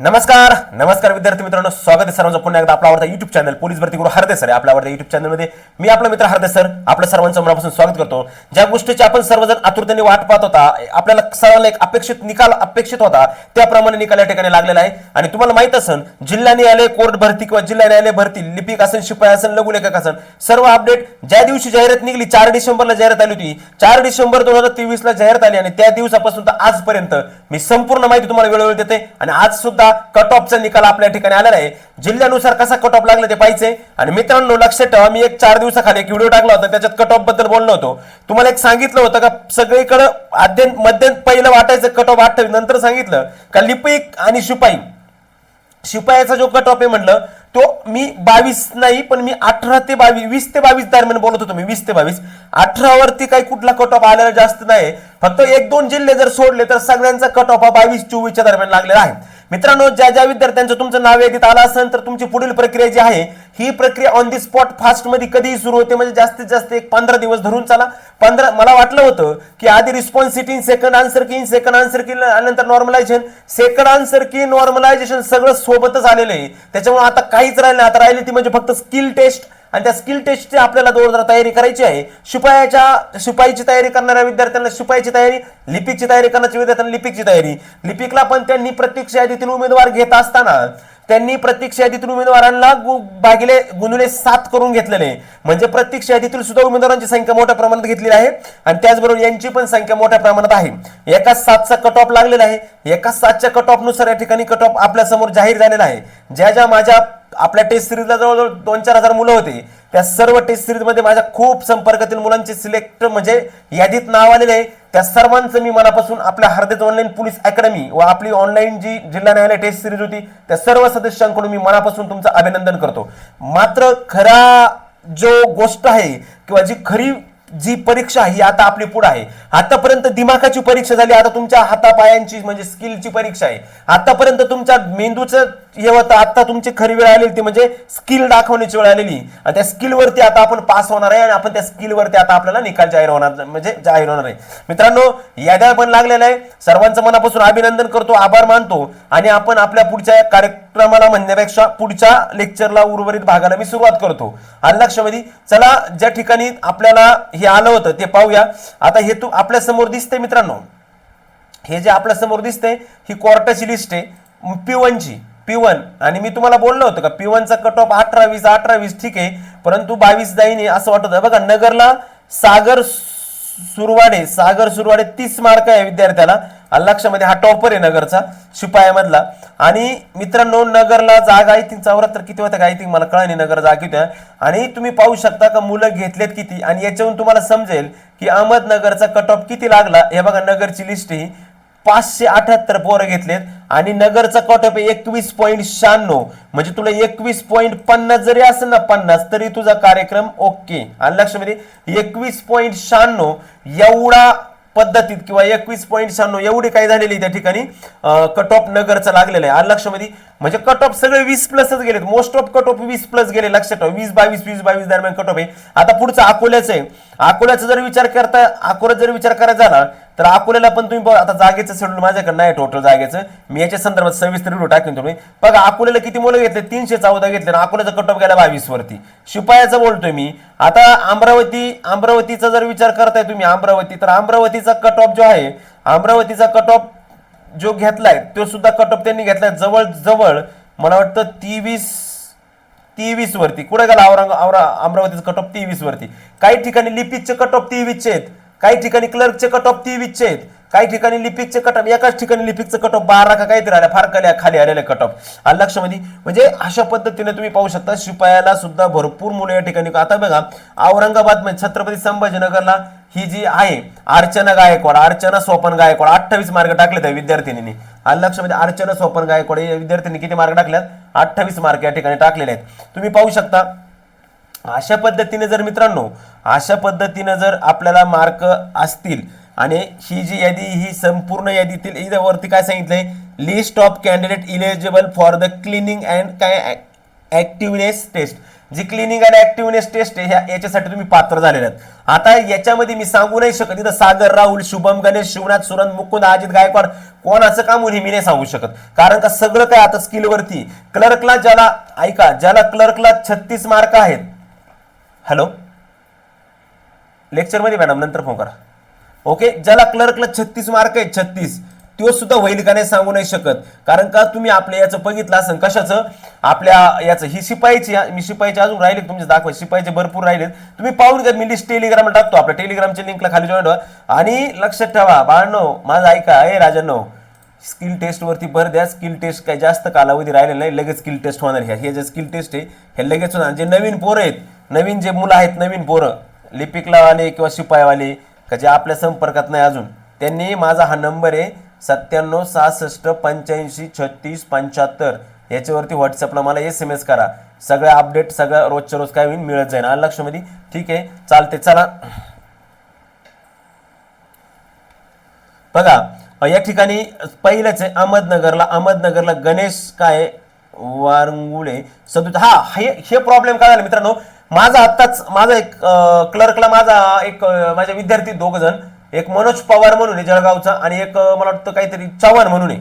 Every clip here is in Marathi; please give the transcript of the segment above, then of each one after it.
नमस्कार नमस्कार विद्यार्थी मित्रांनो स्वागत आहे सर्वांचं पुन्हा एकदा आपला आवडता युट्यूब चॅनल पोलीस भरती गुरु हरदे सर आपल्या आवडत्या युट्यूब चॅनलमध्ये मी आपला मित्र हरदे सर आपल्या सर्वांचं मनापासून स्वागत करतो. ज्या गोष्टीची आपण सर्वजण आतुरतेने वाट पाहत होता आपल्याला सर्वांना एक अपेक्षित निकाल अपेक्षित होता त्याप्रमाणे निकाल या ठिकाणी लागलेला आहे. आणि तुम्हाला माहीत असेल जिल्हा न्यायालय कोर्ट भरती किंवा जिल्हा न्यायालय भरती लिपिक असेल शिपाई असेल लघुलेखक असेल सर्व अपडेट ज्या दिवशी जाहिरात निघली चार डिसेंबरला जाहिरात आली होती चार डिसेंबर दोन हजार तेवीसला जाहिरात आली आणि त्या दिवसापासून तर आजपर्यंत मी संपूर्ण माहिती तुम्हाला वेळोवेळी देते. आणि आज सुद्धा कट ऑफचा निकाल आपल्या ठिकाणी आलेला आहे. जिल्ह्यानुसार कसा कट ऑफ लागला ते पाहिजे आणि मित्रांनो लक्षात ठेवा मी एक चार दिवसाखाली एक व्हिडिओ टाकला होता त्याच्यात कट ऑफबद्दल बोललो होतो. तुम्हाला एक सांगितलं होतं का सगळीकडे अध्ययन मध्यंत पहिलं वाटायचं कट ऑफ आठवी नंतर सांगितलं का लिपिक आणि शिपाई. शिपायाचा जो कट ऑफ आहे म्हटलं तो मी बावीस नाही पण मी अठरा ते बावीस वीस ते बावीस दरम्यान बोलत होतो मी वीस ते बावीस. अठरावरती काही कुठला कट ऑफ आलेला जास्त नाही फक्त एक दोन जिल्हे जर सोडले तर सगळ्यांचा कट ऑफ हा बावीस चोवीसच्या दरम्यान लागलेला आहे. मित्रांनो ज्या ज्या विद्यार्थ्यांचं तुमचं नाव यादीत आलं असेल तर तुमची पुढील प्रक्रिया जी आहे ही प्रक्रिया ऑन दी स्पॉट फास्टमध्ये कधीही सुरू होते. म्हणजे जास्तीत जास्त एक पंधरा दिवस धरून चाला. पंधरा मला वाटलं होतं की आधी response sheet in second answer key in second answer key नंतर normalization second answer key normalization सगळं सोबतच आलेलं आहे. त्याच्यामुळे आता काहीच राहिलं नाही. आता राहिली ती म्हणजे फक्त स्किल टेस्ट आणि त्या स्किल टेस्टची आपल्याला जोरदार तयारी करायची आहे. शिपायाच्या शिपाईची तयारी करणाऱ्या विद्यार्थ्यांना शिपाईची तयारी लिपिकची तयारी करण्याच्या विद्यार्थ्यांना लिपिकची तयारी. लिपिकला पण त्यांनी प्रत्यक्ष यादीतील उमेदवार घेत असताना त्यांनी प्रत्यक्ष यादीतील उमेदवारांना भागिले गुणुले सात करून घेतलेले. म्हणजे प्रत्यक्ष यादीतील सुद्धा उमेदवारांची संख्या मोठ्या प्रमाणात घेतलेली आहे आणि त्याचबरोबर यांची पण संख्या मोठ्या प्रमाणात आहे. एका सातचा कट ऑफ लागलेला आहे. एका सातच्या कट ऑफनुसार या ठिकाणी कट ऑफ आपल्यासमोर जाहीर झालेला आहे. ज्या ज्या माझ्या आपल्या टेस्ट सिरीजला जवळजवळ दोन चार हजार मुलं होते. त्या सर्व टेस्ट सिरीजमध्ये माझ्या खूप संपर्कातील मुलांचे सिलेक्ट म्हणजे यादीत नाव आलेले आहे. त्या सर्वांचं मी मनापासून आपल्या हरदेत ऑनलाईन पोलीस अकॅडमी व आपली ऑनलाईन जी जिल्हा न्यायालय टेस्ट सिरीज होती त्या सर्व सदस्यांकडून मी मनापासून तुमचं अभिनंदन करतो. मात्र खरा जो गोष्ट आहे किंवा जी खरी जी परीक्षा ही आता आपली पुढे आहे. आतापर्यंत दिमाखाची परीक्षा झाली आता तुमच्या हातापायांची म्हणजे स्किलची परीक्षा आहे. आतापर्यंत तुमच्या मेंदूचं येवत आता तुमची खरी वेळ आलेली ती म्हणजे स्किल दाखवण्याची वेळ आलेली. आणि त्या स्किलवरती आता आपण पास होणार आहे आणि आपण त्या स्किलवरती आता आपल्याला निकाल जाहीर होणार म्हणजे जाहीर होणार आहे. मित्रांनो याद्या पण लागलेल्या आहे. सर्वांचं मनापासून अभिनंदन करतो आभार मानतो. आणि आपण आपल्या पुढच्या कार्यक्रमाला म्हणण्यापेक्षा पुढच्या लेक्चरला उर्वरित भागाला मी सुरुवात करतो. आणि लक्षामध्ये चला ज्या ठिकाणी आपल्याला हे आलं होतं ते पाहूया. आता हे तू आपल्यासमोर दिसते मित्रांनो. हे जे आपल्यासमोर दिसते ही कोर्टाची लिस्ट आहे. पी वनची. P one. आणि मी तुम्हाला बोललो होतं का पी वनचा कट ऑफ अठरा वीस अठरा वीस ठीक आहे परंतु बावीस जाईन असं वाटत बघा नगरला सागर सुरवाडे सागर सुरवाडे तीस मार्क आहे विद्यार्थ्याला. लक्षामध्ये हा टॉपर आहे नगरचा शिपायामधला. आणि मित्रांनो नगरला जागा आहे ती चौऱ्याहत्तर किती होत्या काय थिंक मला कळलं नाही नगर जागी किती आहे. आणि तुम्ही पाहू शकता का मुलं घेतलेत किती? आणि याच्यावरून तुम्हाला समजेल की अहमदनगरचा कट ऑफ किती लागला? हे बघा नगरची लिस्ट ही पाचशे अठ्याहत्तर पोरं घेतलेत आणि नगरचा कॉटअप आहे एकवीस पॉईंट शहाण्णव. म्हणजे तुला एकवीस पॉईंट पन्नास जरी असेल ना पन्नास तरी तुझा कार्यक्रम ओके आणि लक्षामध्ये म्हणजे एकवीस पॉईंट शहाण्णव एवढा पद्धतीत किंवा एकवीस पॉईंट शहाण्णव एवढी काय झालेली त्या ठिकाणी कट ऑफ नगरचा लागलेला आहे. आणि लक्षामध्ये म्हणजे, म्हणजे कट ऑफ सगळे वीस प्लसच गेलेत. मोस्ट ऑफ कट ऑफ वीस प्लस गेले. लक्षात ठेवा. वीस बावीस वीस बावीस दरम्यान कट ऑफ आहे. आता पुढचं अकोल्याचं आहे. अकोल्याचा जर विचार करता अकोला जर विचार करायचा झाला तर अकोल्याला पण तुम्ही आता जागेचं शेड्यूल माझ्याकडे नाही टोटल जागेचं. मी याच्या संदर्भात सविस्तर व्हिडिओ टाकेन तुम्ही. बघा अकोल्याला किती मुलं घेतले? तीनशे चौदा घेतले आणि अकोल्याचा कट ऑफ गेला बावीस वरती. शिपायाचं बोलतोय मी. आता अमरावती अमरावतीचा जर विचार करताय तुम्ही अमरावती तर अमरावतीचा कट ऑफ जो आहे अमरावतीचा कट ऑफ जो घेतलाय तो सुद्धा कट ऑफ त्यांनी घेतलाय. जवळ जवळ मला वाटतं तेवीस तेवीस वरती. कुठे गेला औरंग औरा अमरावतीचं कट ऑफ तेवीस वरती? काही ठिकाणी लिपिकचे कट ऑफ तेवीसचे आहेत. काही ठिकाणी क्लर्कचे कट ऑफ तेवीसचे आहेत. काही ठिकाणी लिपिकचे कट ऑफ एकाच ठिकाणी लिपिकचं कट ऑफ बारा का काहीतरी आल्या फार कल्या खाली आलेले कट ऑफ आणि लक्षामध्ये म्हणजे अशा पद्धतीने तुम्ही पाहू शकता शिपायाला सुद्धा भरपूर मुलं या ठिकाणी आता बघा औरंगाबाद म्हणजे छत्रपती संभाजीनगरला ही जी आहे अर्चना गायकवाड अर्चना सोपन गायकवाड अठ्ठावीस मार्ग टाकले त्या विद्यार्थिनींनी. आणि लक्षामध्ये अर्चना सोपन गायकवाड या विद्यार्थ्यांनी किती मार्क टाकल्यात? अठ्ठावीस मार्क या ठिकाणी टाकलेले आहेत. तुम्ही पाहू शकता अशा पद्धतीने जर मित्रांनो अशा पद्धतीने जर आपल्याला मार्क असतील आणि ही जी यादी ही संपूर्ण यादीतील इथं वरती काय सांगितलंय? List of candidate eligible for the cleaning and काय ॲक्टिव्हनेस टेस्ट जी क्लिनिंग आणि ऍक्टिव्हनेस टेस्ट आहे ह्या याच्यासाठी तुम्ही पात्र झालेले आहेत. आता याच्यामध्ये मी सांगू नाही शकत. इथं सागर राहुल शुभम गणेश शिवनाथ सुरंत मुकुंद अजित गायकवाड कोणाचं काम होईल हे मी नाही सांगू शकत. कारण का सगळं काय आता स्किलवरती क्लर्कला ज्याला ऐका ज्याला क्लर्कला छत्तीस मार्क आहेत. हॅलो लेक्चरमध्ये मॅडम नंतर फोन करा. ओके ज्याला क्लर्कला छत्तीस मार्क आहेत छत्तीस. तो सुद्धा होईल का नाही सांगू नाही शकत. कारण का तुम्ही आपल्या याचं बघितलं असं कशाचं? आपल्या याचं ही शिपाईची मी शिपाईची अजून राहिले तुमचे दाखवा शिपाईचे भरपूर राहिले. तुम्ही पाहून घ्या मी लिस्ट टेलिग्रामला टाकतो आपल्या टेलिग्रामच्या लिंकला खाली जॉईन व्हा आणि लक्षात ठेवा बाळांनो माझं ऐका हे राजांनो स्किल टेस्टवरती भर द्या. स्किल टेस्ट काही जास्त कालावधी राहिलेला नाही लगेच स्किल टेस्ट होणार ह्या हे जे स्किल टेस्ट आहे हे लगेच होणार. जे नवीन पोरं आहेत नवीन जे मुलं आहेत नवीन पोरं लिपिकलावाले किंवा शिपाईवाले का जे आपल्या संपर्कात नाही अजून त्यांनी माझा हा नंबर आहे सत्त्याण्णव सहासष्ट पंच्याऐंशी छत्तीस पंच्याहत्तर याच्यावरती व्हॉट्सअपला मला एस एम एस करा. सगळ्या अपडेट सगळं रोजच्या रोज काय होईल मिळत जाईल. आणि लक्षामध्ये ठीक आहे चालते चला. बघा या ठिकाणी पहिलंच आहे अहमदनगरला अहमदनगरला गणेश काय वारंगुळे सदुत हा हे हे प्रॉब्लेम काय झाला मित्रांनो? माझा आत्ताच माझा एक क्लर्कला माझा एक माझ्या विद्यार्थी दोघ जण एक मनोज पवार म्हणून आहे जळगावचा आणि एक मला वाटतं काहीतरी चव्हाण म्हणून आहे.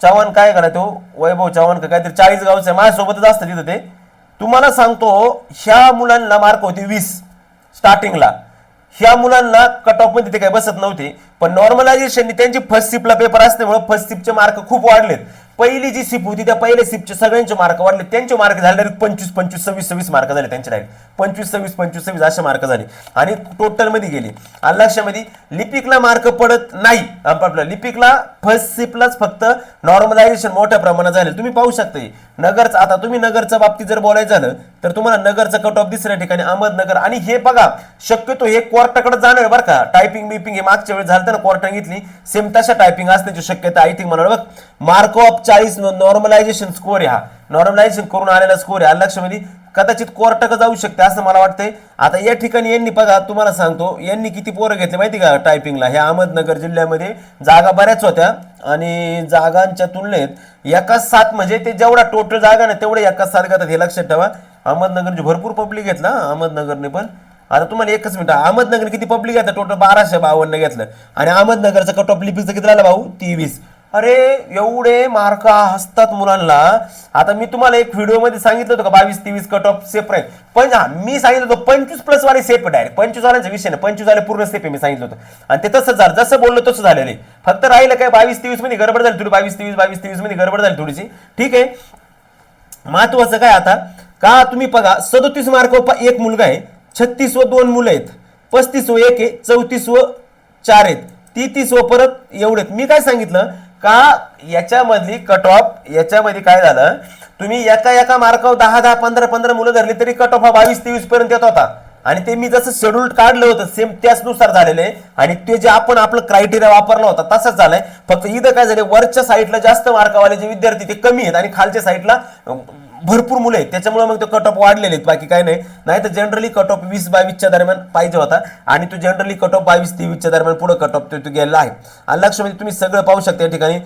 चव्हाण काय करा तो? वैभव चव्हाण का काहीतरी चाळीस गावचं आहे. माझ्यासोबतच असतं तिथं ते. तुम्हाला सांगतो ह्या मुलांना मार्क होते वीस स्टार्टिंगला ह्या मुलांना कट ऑफमध्ये ते काही बसत नव्हते. पण नॉर्मलायझेशन त्यांची फर्स्ट सिपला पेपर असल्यामुळे फर्स्ट सिपचे मार्क खूप वाढलेत. पहिली जी सिप होती त्या पहिल्या सिपचे सगळ्यांचे मार्क वाढले. त्यांचे मार्क झाले डायरेक्ट पंचवीस पंचवीस सव्वीस सव्वीस मार्क झाले त्यांचे डायरेक्ट. पंचवीस सव्वीस पंचवीस सव्वीस असे मार्क झाले. आणि टोटलमध्ये गेले. आणि लक्षामध्ये लिपिकला मार्क पडत नाही. आपल्या लिपिकला फर्स्ट सिपलाच फक्त नॉर्मलायझेशन मोठ्या प्रमाणात झाले. तुम्ही पाहू शकता नगरचं आता तुम्ही नगरच्या बाबतीत जर बोलायचं झालं तर तुम्हाला नगरचं कट ऑफ दुसऱ्या ठिकाणी अहमदनगर. आणि हे बघा शक्यतो हे कोर्टाकडे जाणार बरं का. टायपिंग बिपिंग हे मागच्या वेळेस झालं ना कोर्टाने घेतली. सेम तशा टायपिंग असण्याची शक्यता आय थिंक म्हणाल बघ मार्क ऑफ चाळीस नॉर्मलायझेशन स्कोर आहे हा नॉर्मलायझेशन करून आलेला स्कोर आहे लक्षामध्ये म्हणजे कदाचित कोर्टक जाऊ शकते असं मला वाटतंय. आता या ठिकाणी यांनी बघा तुम्हाला सांगतो यांनी किती पोरं घेतले माहिती का टायपिंगला ह्या अहमदनगर जिल्ह्यामध्ये जागा बऱ्याच होत्या. आणि जागांच्या तुलनेत एका सात म्हणजे ते जेवढा टोटल जागा ना तेवढे एका सात घेतात हे लक्षात ठेवा. अहमदनगरची भरपूर पब्लिक घेतला अहमदनगरने पण. आता तुम्हाला एकच मिनिट अहमदनगर किती पब्लिक घेतलं? टोटल बाराशे बावन्न घेतलं. आणि अहमदनगरचं कट ऑफ लिपिकचं किती राहिलं भाऊ? तेवीस. अरे एवढे मार्क असतात मुलांना. आता मी तुम्हाला एक व्हिडिओमध्ये सांगितलं होतं का बावीस तेवीस कट ऑफ सेफ राहील पण हा मी सांगितलं होतं पंचवीस प्लस वाले सेफ डायरेक्ट पंचवीस वाल्यांचा विषय नाही पंचवीस वाले पूर्ण सेफ आहे मी सांगितलं होतं. आणि ते तसं झालं जसं बोललो तसं झालेलं आहे. फक्त राहिलं काय बावीस तेवीसमध्ये गडबड झाली थोडी बावीस तेवीस बावीस तेवीसमध्ये गडबड झाली थोडीशी. ठीक आहे. महत्वाचं काय आता? का तुम्ही बघा सदोतीस मार्क एक मुलगा आहे छत्तीस व दोन मुलं आहेत पस्तीस व एक आहे चौतीस व चार आहेत तीतीस व परत एवढेत मी काय सांगितलं? का याच्यामधली कट ऑफ याच्यामध्ये काय झालं? तुम्ही एका एका मार्कावर दहा दहा पंधरा पंधरा मुलं धरली तरी कट ऑफ हा बावीस तेवीस पर्यंत येत होता. आणि ते मी जसं शेड्यूल काढलं होतं सेम त्याचनुसार झालेलं. आहे आणि ते जे आपण आपलं क्रायटेरिया वापरला होता तसंच झालंय. फक्त इथं काय झालं वरच्या साईडला जास्त मार्कावाले जे विद्यार्थी ते कमी आहेत. आणि खालच्या साईडला भरपूर मुलं आहेत. त्याच्यामुळे मग ते कट ऑफ वाढलेले आहेत. बाकी काय नाही. नाही तर जनरली कट ऑफ वीस बावीसच्या दरम्यान पाहिजे होता. आणि तो जनरली कट ऑफ बावीस तेवीसच्या दरम्यान पुढे कट ऑफ तो गेलेला आहे. आणि लक्ष म्हणजे तुम्ही सगळं पाहू शकता या ठिकाणी.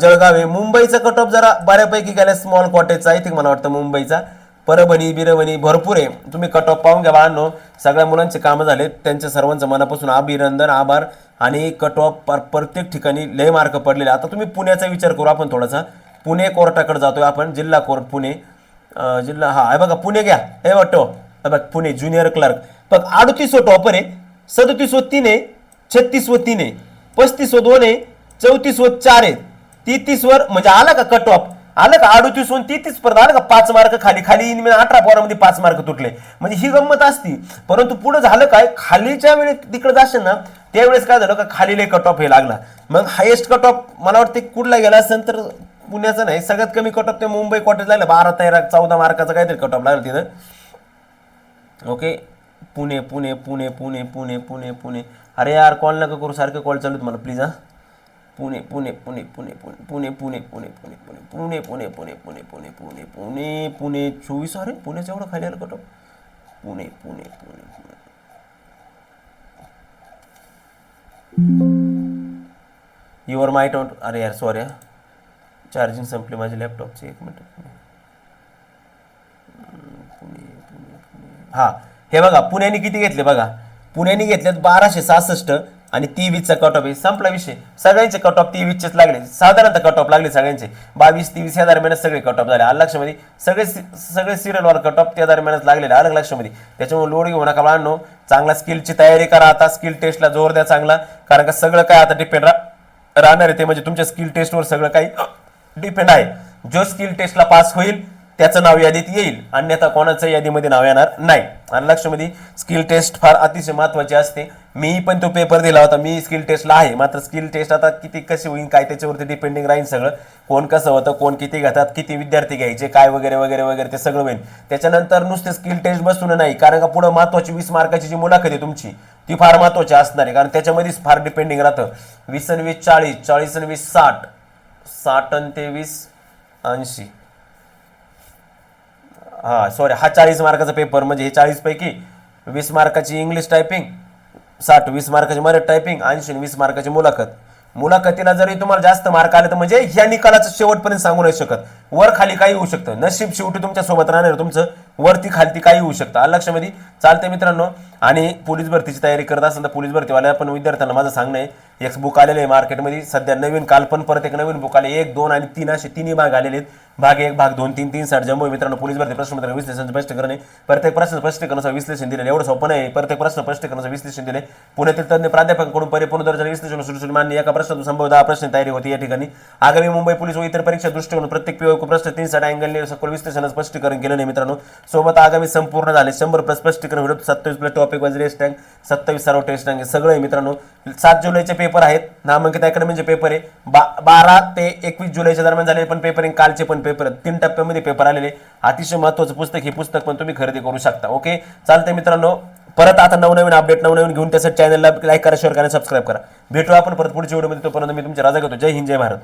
जळगाव आहे मुंबईचा कट ऑफ जरा बऱ्यापैकी गेला. स्मॉल कॉटेजचा आहे ते मला वाटतं मुंबईचा. परभणी बिरभणी भरपूर आहे. तुम्ही कट ऑफ पाहून घ्या बाळांनो. सगळ्या मुलांचे कामं झाले त्यांच्या सर्वांचं मनापासून अभिनंदन आभार. आणि कट ऑफ प्रत्येक ठिकाणी लय मार्क पडलेले. आता तुम्ही पुण्याचा विचार करू. आपण थोडासा पुणे कोर्टाकडे जातोय आपण जिल्हा कोर्ट पुणे. जिल्हा हा बघा पुणे घ्या. हे वाटतो. बघ पुणे ज्युनियर क्लर्क. बघ अडतीस व टॉपर आहे सदतीस व तीन आहे छत्तीस व तीन आहे पस्तीस व दोन आहे चौतीस व चार आहे. तेहतीस वर म्हणजे आला का कट ऑफ आलं का अडतीस वरून तीतीस पर्यंत आलं का पाच मार्क खाली? खाली इन म्हणजे अठरा पोरामध्ये पाच मार्क तुटले. म्हणजे ही गंमत असती. परंतु पुढे झालं काय? खालीच्या वेळेस तिकडे जाशील ना त्यावेळेस काय झालं का खालीला कट ऑफ हे लागला. मग हायेस्ट कट ऑफ मला वाटतं कुठला गेला असेल तर पुण्याचं नाही सगळ्यात कमी कटअप ते मुंबई कॉटेज लागलं बारा तेरा चौदा मार्काचं काहीतरी कटअप लागलं तिथं ओके पुणे पुणे पुणे पुणे पुणे पुणे पुणे अरे यार कॉल नका करू सारखं कॉल चालू तुम्हाला प्लीज हा पुणे पुणे पुणे पुणे पुणे पुणे पुणे पुणे पुणे पुणे पुणे पुणे पुणे पुणे पुणे पुणे पुणे चोवीस अरे पुण्याचं एवढं खाली आलं cutoff Pune Pune Pune Pune your my टॉट अरे यार सॉरी चार्जिंग संपली माझ्या लॅपटॉपची एक मिनिट. हा हे बघा पुण्याने किती घेतले बघा. पुण्याने घेतल्यात बाराशे सहासष्ट आणि तेवीसचा कट ऑफ आहे. संपला विषय. सगळ्यांचे कट ऑफ तेवीसचेच लागले. साधारणतः कट ऑफ लागले सगळ्यांचे. बावीस तेवीस या दरम्यानच सगळे कट ऑफ झाले. आलं लक्षामध्ये? सगळे सगळे सिरियलवर कट ऑफ त्या दरम्यानच लागलेले. आलं लक्षामध्ये? त्याच्यामुळे लोड घेऊ नका बाळांनो. चांगला स्किलची तयारी करा आता. स्किल टेस्टला जोर द्या चांगला. कारण का सगळं काय आता डिपेंड राहणार आहे ते. म्हणजे तुमच्या स्किल टेस्टवर सगळं काही डिपेंड आहे. जो स्किल टेस्टला पास होईल त्याचं नाव यादीत येईल. अन्यथा कोणाचं यादीमध्ये नाव येणार नाही. आणि लक्षमध्ये स्किल टेस्ट फार अतिशय महत्वाची असते. मी पण तो पेपर दिला होता. मी स्किल टेस्टला आहे. मात्र स्किल टेस्ट आता किती कशी होईल काय त्याच्यावरती डिपेंडिंग राहील सगळं कोण कसं होतं कोण किती घेतात किती विद्यार्थी घ्यायचे काय वगैरे वगैरे वगैरे ते सगळं होईल. त्याच्यानंतर नुसते स्किल टेस्ट बसून नाही. कारण का पुढं महत्वाची वीस मार्काची जी मुलाखत आहे तुमची ती फार महत्वाची असणार आहे. कारण त्याच्यामध्येच फार डिपेंडिंग राहतं. वीस आणि वीस चाळीस चाळीस आणि वीस साठ. साठ आणि तेवीस ऐंशी. हा सॉरी हा चाळीस मार्काचा पेपर म्हणजे हे चाळीस पैकी वीस मार्काची इंग्लिश टायपिंग साठ वीस मार्काची मराठी टायपिंग ऐंशी आणि वीस मार्काची मुलाखत. मुलाखतीला जरी तुम्हाला जास्त मार्क आले तर म्हणजे ह्या निकालाचं शेवटपर्यंत सांगू नाही शकत. वर खाली काही होऊ शकतं. नशीब शेवटी तुमच्यासोबत राहणार तुमचं वरती खालती काही होऊ शकतं. आलं लक्षामध्ये चालते मित्रांनो. आणि पोलीस भरतीची तयारी करत असेल तर पोलीस भरतीवाल्या पण विद्यार्थ्यांना माझं सांगणं आहे एक बुक आलेलं आहे मार्केटमध्ये सध्या नवीन काल पण परत एक नवीन बुक आले. एक दोन आणि तीन असे तिन्ही भाग आलेले आहेत. भाग एक भाग दोन तीन तीन साठ. जम्मू मित्रांनो पोलीस भरती प्रश्न विश्लेषण स्पष्टीकरण आहे. प्रत्येक प्रश्न स्पष्टीकरणाचं विश्लेषण दिले एवढं सोपं नाही. प्रत्येक प्रश्न स्पष्टीकरणाचं विश्लेषण दिले पुण्यातील तज्ञ प्राध्यापकांकडून परिपूर्ण दर्जा विश्लेषण सुरू मान्य. एका प्रश्नातून संभव दहा प्रश्न तयारी होती या ठिकाणी. आगामी मुंबई पोलीस व इतर परीक्षा दृष्टिकोन प्रत्येक प्रश्न तीन साठ अँगलने सखोल विश्लेषण स्पष्टीकरण केलं नाही मित्रांनो. सोबत आगामी संपूर्ण झाले. शंभर प्लस स्पष्टीकरण व्हिडिओ सत्तावीस plus topic wise rest tank सत्तावीस सर्व टेस्ट टँक सगळं आहे मित्रांनो. सात जुलैचे पेपर आहेत. नामांकित अकॅडमीचे पेपर आहे. बा बारा ते एकवीस जुलैच्या दरम्यान झालेले पण पेपर आहे. कालचे पण पेपर तीन टप्प्यामध्ये पेपर आलेले अतिशय महत्त्वाचं पुस्तक हे पुस्तक पण तुम्ही खरेदी करू शकता. ओके चालतंय मित्रांनो. परत आता नवनवीन अपडेट नवनवीन घेऊन त्यासाठी चॅनलला लाईक करा शेअर करा सबस्क्राईब करा. भेटू आपण परत पुढच्या व्हिडिओमध्ये तोपर्यंत मी तुमच्या राजा घेतो जय हिंद जय भारत.